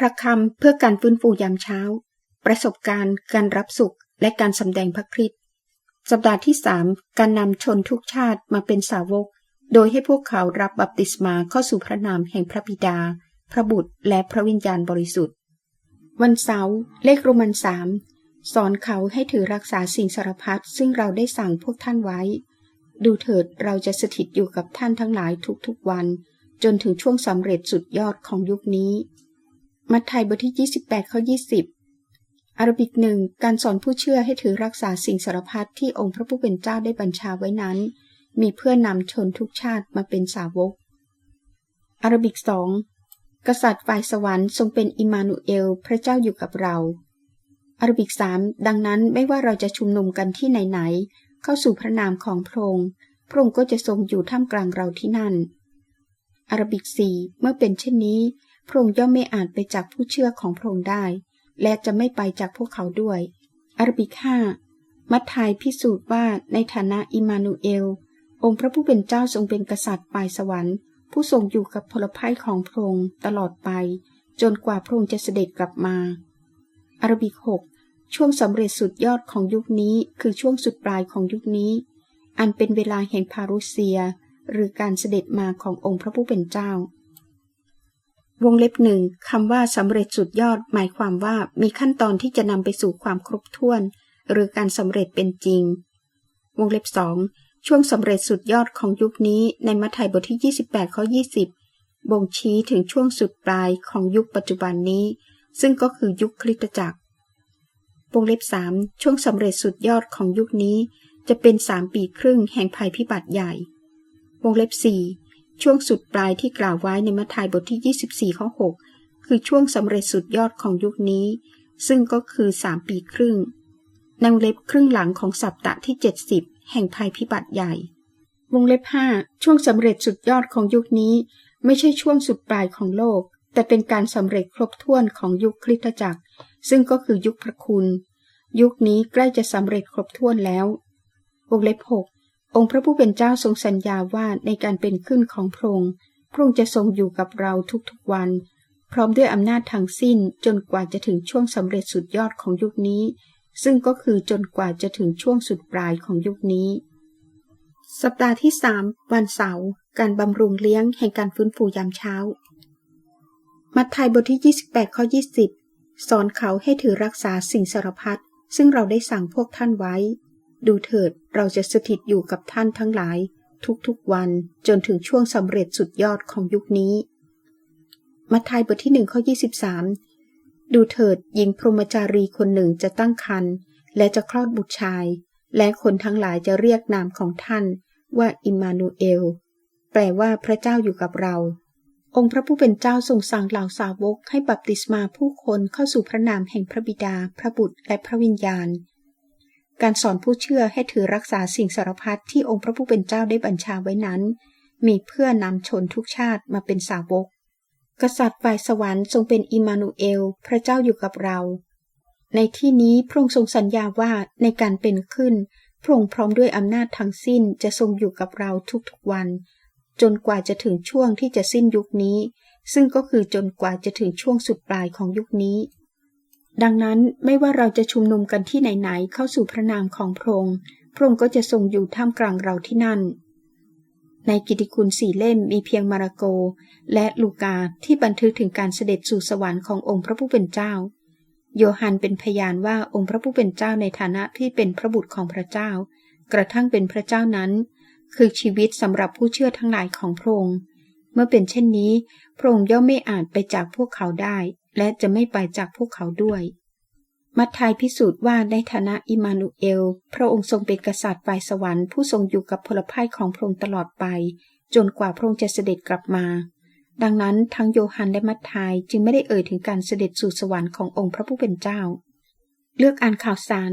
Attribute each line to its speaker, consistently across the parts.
Speaker 1: พระคำเพื่อการฟื้นฟูยามเช้า ประสบการณ์ การรับสุข และการสำแดงพระคริสต์สัปดาห์ที่สามการนำชนทุกชาติมาเป็นสาวก โดยให้พวกเขารับบัพติศมาเข้าสู่พระนามแห่งพระบิดา พระบุตร และพระวิญญาณบริสุทธิ์ วันเสาร์เลขโรมันสามสอนเขาให้ถือรักษาสิ่งสารพัดซึ่งเราได้สั่งพวกท่านไว้ ดูเถิดเราจะสถิตอยู่กับท่านทั้งหลายทุกๆวัน จนถึงช่วงสำเร็จสุดยอดของยุคนี้ มัทธิวบทที่ 28 ข้อ 20 อารบิกหนึ่งการสอนผู้เชื่อให้ถือรักษาสิ่งสารพัดที่องค์พระผู้เป็นเจ้าได้บัญชาไว้นั้น มีเพื่อนำชนทุกชาติมาเป็นสาวก อารบิกสองกษัตริย์ฝ่ายสวรรค์ทรงเป็นอิมานูเอล พระเจ้าอยู่กับเรา อารบิกสามดังนั้นไม่ว่าเราจะชุมนุมกันที่ไหนๆเข้าสู่พระนามของพระองค์พระองค์ก็จะทรงอยู่ท่ามกลางเราที่นั่น อารบิกสี่เมื่อเป็นเช่นนี้ พระองค์ย่อมไม่อาจไปจากผู้เชื่อของพระองค์ได้ และจะไม่ไปจากพวกเขาด้วย อารบิกห้ามัทธายพิสูจน์ว่าในฐานะอิมานูเอล องค์พระผู้เป็นเจ้าทรงเป็นกษัตริย์ฝ่ายสวรรค์ ผู้ทรงอยู่กับพลภัยของพระองค์ตลอดไป จนกว่าพระองค์จะเสด็จกลับมาอารบิกหกช่วงสำเร็จสุดยอดของยุคนี้คือช่วงสุดปลายของยุคนี้ อันเป็นเวลาแห่งพารุเซีย หรือการเสด็จมาขององค์พระผู้เป็นเจ้า วงเล็บหนึ่งคำว่าสำเร็จสุดยอด หมายความว่ามีขั้นตอนที่จะนำไปสู่ความครบถ้วน หรือการสำเร็จเป็นจริง วงเล็บสองช่วงสำเร็จสุดยอดของยุคนี้ในมัทธิวบทที่ 28 ข้อ 20 บ่งชี้ถึงช่วงสุดปลายของยุคปัจจุบันนี้ ซึ่งก็คือยุคคริสตจักร วงเล็บสามช่วงสำเร็จสุดยอดของยุคนี้ จะเป็นสามปีครึ่งแห่งภัยพิบัติใหญ่ วงเล็บสี่ ช่วงสุดปลายที่กล่าวไว้ในมัทธิวบทที่ 24 ข้อ 6 คือช่วงสำเร็จสุดยอดของยุคนี้ ซึ่งก็คือสามปีครึ่งในวงเล็บครึ่งหลังของสัปดาห์ที่ 70 แห่งภัยพิบัติใหญ่ วงเล็บห้าช่วงสำเร็จสุดยอดของยุคนี้ ไม่ใช่ช่วงสุดปลายของโลก แต่เป็นการสำเร็จครบถ้วนของยุคคริสตจักร ซึ่งก็คือยุคพระคุณ ยุคนี้ใกล้จะสำเร็จครบถ้วนแล้ว วงเล็บหก องค์พระผู้เป็นเจ้าทรงสัญญาว่าในการเป็นขึ้นของพระองค์พระองค์จะทรงอยู่กับเราทุกๆวัน พร้อมด้วยอำนาจทั้งสิ้นจนกว่าจะถึงช่วงสำเร็จสุดยอดของยุคนี้ ซึ่งก็คือจนกว่าจะถึงช่วงสุดปลายของยุคนี้ สัปดาห์ที่สามวันเสาร์การบำรุงเลี้ยงแห่งการฟื้นฟูยามเช้า มัทธิวบทที่ 28 ข้อ 20 สอนเขาให้ถือรักษาสิ่งสารพัดซึ่งเราได้สั่งพวกท่านไว้ ดูเถิดเราจะสถิตอยู่กับท่านทั้งหลาย ทุกๆวันจนถึงช่วงสำเร็จสุดยอดของยุคนี้มัทธิวบทที่หนึ่งข้อ 23 ดูเถิดหญิงพรหมจารีคนหนึ่งจะตั้งครรภ์และจะคลอดบุตรชาย และคนทั้งหลายจะเรียกนามของท่านว่าอิมมานูเอล แปลว่าพระเจ้าอยู่กับเรา องค์พระผู้เป็นเจ้าทรงสั่งเหล่าสาวกให้บัพติศมาผู้คนเข้าสู่พระนามแห่งพระบิดา พระบุตรและพระวิญญาณ การสอนผู้เชื่อให้ถือรักษาสิ่งสารพัดที่องค์พระผู้เป็นเจ้าได้บัญชาไว้นั้น มีเพื่อนำชนทุกชาติมาเป็นสาวก กษัตริย์ฝ่ายสวรรค์ทรงเป็นอิมานูเอล พระเจ้าอยู่กับเรา ในที่นี้พระองค์ทรงสัญญาว่าในการเป็นขึ้น พระองค์พร้อมด้วยอำนาจทั้งสิ้นจะทรงอยู่กับเราทุกๆวัน จนกว่าจะถึงช่วงที่จะสิ้นยุคนี้ ซึ่งก็คือจนกว่าจะถึงช่วงสุดปลายของยุคนี้ ดังนั้นไม่ว่าเราจะชุมนุมกันที่ไหนๆเข้าสู่พระนามของพระองค์พระองค์ก็จะทรงอยู่ท่ามกลางเราที่นั่น ในกิตติคุณสี่เล่มมีเพียงมาระโก และลูกาที่บันทึกถึงการเสด็จสู่สวรรค์ขององค์พระผู้เป็นเจ้า โยฮันเป็นพยานว่าองค์พระผู้เป็นเจ้าในฐานะที่เป็นพระบุตรของพระเจ้า กระทั่งเป็นพระเจ้านั้น คือชีวิตสำหรับผู้เชื่อทั้งหลายของพระองค์เมื่อเป็นเช่นนี้ พระองค์ย่อมไม่อาจไปจากพวกเขาได้ และจะไม่ไปจากพวกเขาด้วย มัทธิวพิสูจน์ว่าในฐานะอิมานูเอล พระองค์ทรงเป็นกษัตริย์ฝ่ายสวรรค์ผู้ทรงอยู่กับพลภัยของพระองค์ตลอดไป จนกว่าพระองค์จะเสด็จกลับมา ดังนั้นทั้งโยฮันและมัทธิวจึงไม่ได้เอ่ยถึงการเสด็จสู่สวรรค์ขององค์พระผู้เป็นเจ้า เลือกอ่านข่าวสาร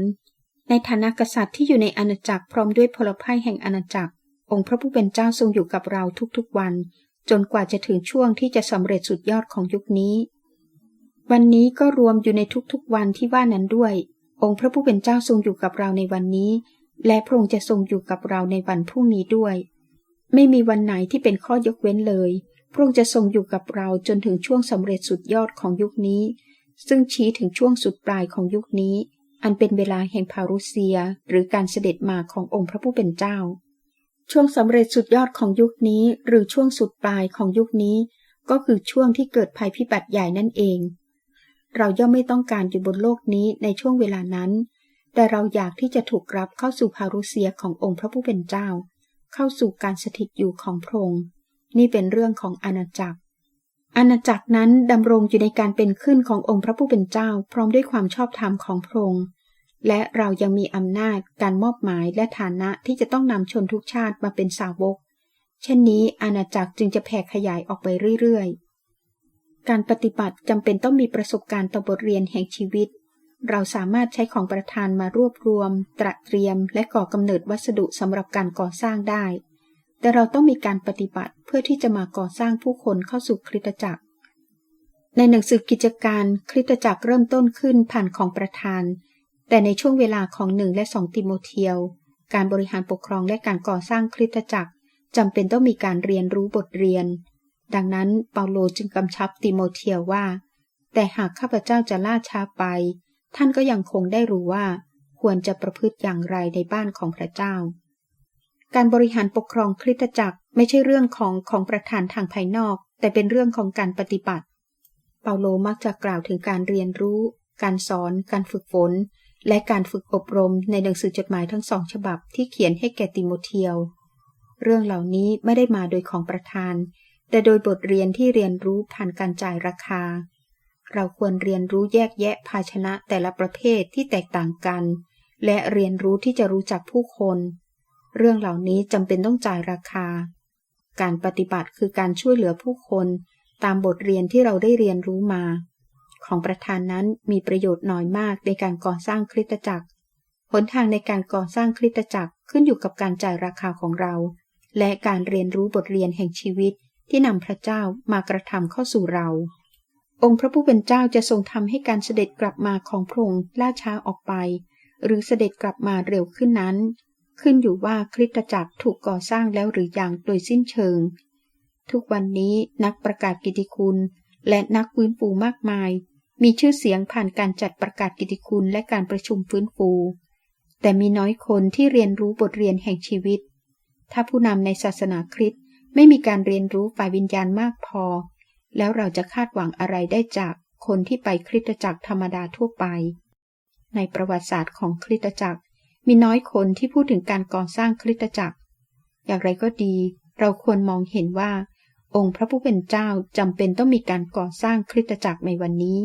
Speaker 1: ในฐานะกษัตริย์ที่อยู่ในอาณาจักรพร้อมด้วยพลภัยแห่งอาณาจักร องค์พระผู้เป็นเจ้าทรงอยู่กับเราทุกๆวัน จนกว่าจะถึงช่วงที่จะสำเร็จสุดยอดของยุคนี้ วันนี้ก็รวมอยู่ในทุกๆวันที่ว่านั้นด้วย องค์พระผู้เป็นเจ้าทรงอยู่กับเราในวันนี้ และพระองค์จะทรงอยู่กับเราในวันพรุ่งนี้ด้วย ไม่มีวันไหนที่เป็นข้อยกเว้นเลย พระองค์จะทรงอยู่กับเราจนถึงช่วงสำเร็จสุดยอดของยุคนี้ ซึ่งชี้ถึงช่วงสุดปลายของยุคนี้ อันเป็นเวลาแห่งพารุเซีย หรือการเสด็จมาขององค์พระผู้เป็นเจ้า ช่วงสำเร็จสุดยอดของยุคนี้ หรือช่วงสุดปลายของยุคนี้ ก็คือช่วงที่เกิดภัยพิบัติใหญ่นั่นเอง เราย่อมไม่ต้องการอยู่บนโลกนี้ในช่วงเวลานั้น แต่เราอยากที่จะถูกรับเข้าสู่พารุเซียขององค์พระผู้เป็นเจ้า เข้าสู่การสถิตอยู่ของพระองค์นี่เป็นเรื่องของอาณาจักร อาณาจักรนั้นดำรงอยู่ในการเป็นขึ้นขององค์พระผู้เป็นเจ้า พร้อมด้วยความชอบธรรมของพระองค์และเรายังมีอำนาจการมอบหมายและฐานะที่จะต้องนำชนทุกชาติมาเป็นสาวก เช่นนี้อาณาจักรจึงจะแผ่ขยายออกไปเรื่อยๆ การปฏิบัติจำเป็นต้องมีประสบการณ์ต่อบทเรียนแห่งชีวิต เราสามารถใช้ของประทานมารวบรวม ตระเตรียม และก่อกำเนิดวัสดุสำหรับการก่อสร้างได้ แต่เราต้องมีการปฏิบัติเพื่อที่จะมาก่อสร้างผู้คนเข้าสู่คริสตจักร ในหนังสือกิจการคริสตจักรเริ่มต้นขึ้นผ่านของประธาน แต่ในช่วงเวลาของหนึ่งและสองติโมเทียว การบริหารปกครองและการก่อสร้างคริสตจักรจำเป็นต้องมีการเรียนรู้บทเรียน ดังนั้นเปาโลจึงกำชับติโมเทียวว่า แต่หากข้าพเจ้าจะล่าช้าไป ท่านก็ยังคงได้รู้ว่า ควรจะประพฤติอย่างไรในบ้านของพระเจ้า การบริหารปกครองคริสตจักรไม่ใช่เรื่องของของประธานทางภายนอก แต่เป็นเรื่องของการปฏิบัติ เปาโลมักจะกล่าวถึงการเรียนรู้ การสอน การฝึกฝน และการฝึกอบรมในหนังสือจดหมายทั้งสองฉบับที่เขียนให้แก่ติโมเทียว เรื่องเหล่านี้ไม่ได้มาโดยของประธาน แต่โดยบทเรียนที่เรียนรู้ผ่านการจ่ายราคา เราควรเรียนรู้แยกแยะภาชนะแต่ละประเภทที่แตกต่างกัน และเรียนรู้ที่จะรู้จักผู้คน เรื่องเหล่านี้จำเป็นต้องจ่ายราคา การปฏิบัติคือการช่วยเหลือผู้คนตามบทเรียนที่เราได้เรียนรู้มา ของประธานนั้นมีประโยชน์น้อยมากในการก่อสร้างคริสตจักร หนทางในการก่อสร้างคริสตจักรขึ้นอยู่กับการจ่ายราคาของเรา และการเรียนรู้บทเรียนแห่งชีวิต ที่นำพระเจ้ามากระทำเข้าสู่เรา องค์พระผู้เป็นเจ้าจะทรงทำให้การเสด็จกลับมาของพระองค์ล่าช้าออกไป หรือเสด็จกลับมาเร็วขึ้นนั้น ขึ้นอยู่ว่าคริสตจักรถูกก่อสร้างแล้วหรืออยังโดยสิ้นเชิง ทุกวันนี้นักประกาศกิติคุณ และนักฟื้นฟูมากมาย มีชื่อเสียงผ่านการจัดประกาศกิติคุณและการประชุมฟื้นฟู แต่มีน้อยคนที่เรียนรู้บทเรียนแห่งชีวิต ถ้าผู้นำในศาสนาคริสต์ ไม่มีการเรียนรู้ฝ่ายวิญญาณมากพอ แล้วเราจะคาดหวังอะไรได้จากคนที่ไปคริสตจักรธรรมดาทั่วไป ในประวัติศาสตร์ของคริสตจักร มีน้อยคนที่พูดถึงการก่อสร้างคริสตจักร อย่างไรก็ดี เราควรมองเห็นว่า องค์พระผู้เป็นเจ้าจำเป็นต้องมีการก่อสร้างคริสตจักรในวันนี้